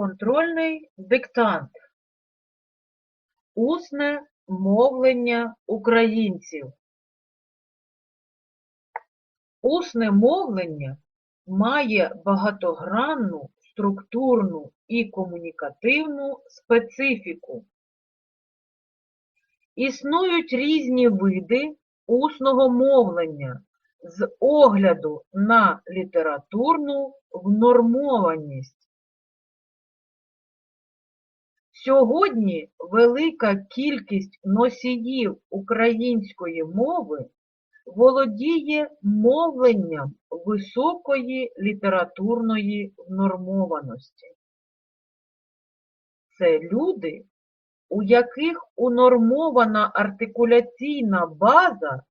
Контрольний диктант. Усне мовлення українців. Усне мовлення має багатогранну, структурну і комунікативну специфіку. Існують різні види усного мовлення з огляду на літературну внормованість. Сьогодні велика кількість носіїв української мови володіє мовленням високої літературної внормованості. Це люди, у яких унормована артикуляційна база,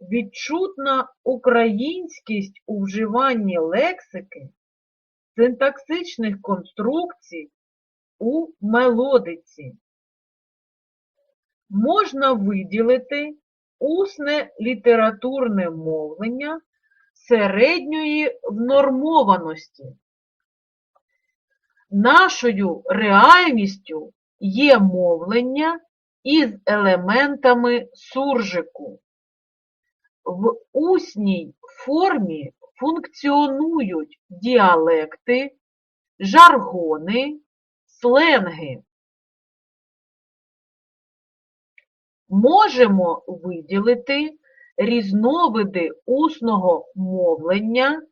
відчутна українськість у вживанні лексики, синтаксичних конструкцій у мелодиці. Можна виділити усне літературне мовлення середньої внормованості. Нашою реальністю є мовлення із елементами суржику. В усній формі функціонують діалекти, жаргони, сленги. Можемо виділити різновиди усного мовлення,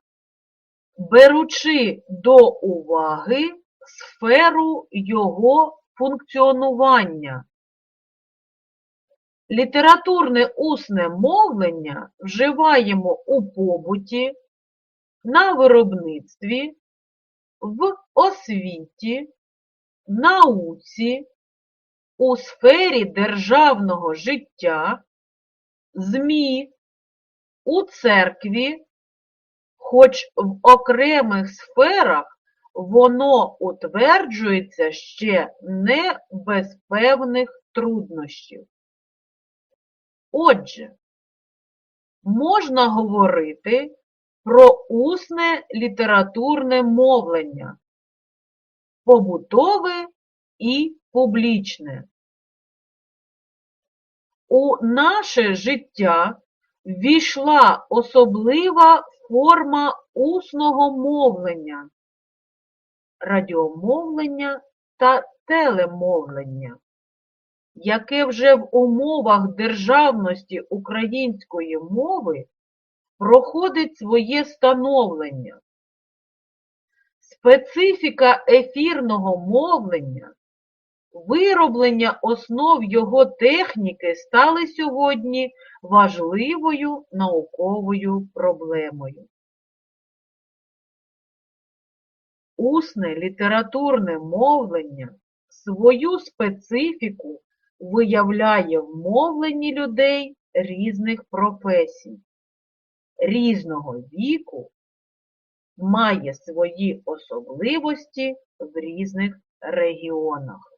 беручи до уваги сферу його функціонування. Літературне усне мовлення вживаємо у побуті, на виробництві, в освіті, науці, у сфері державного життя, ЗМІ, у церкві, хоч в окремих сферах воно утверджується ще не без певних труднощів. Отже, можна говорити про усне літературне мовлення, побутове і публічне. У наше життя ввійшла особлива форма усного мовлення, радіомовлення та телемовлення, яке вже в умовах державності української мови проходить своє становлення. Специфіка ефірного мовлення, вироблення основ його техніки стали сьогодні важливою науковою проблемою. Усне літературне мовлення свою специфіку виявляє в мовленні людей різних професій, різного віку, має свої особливості в різних регіонах.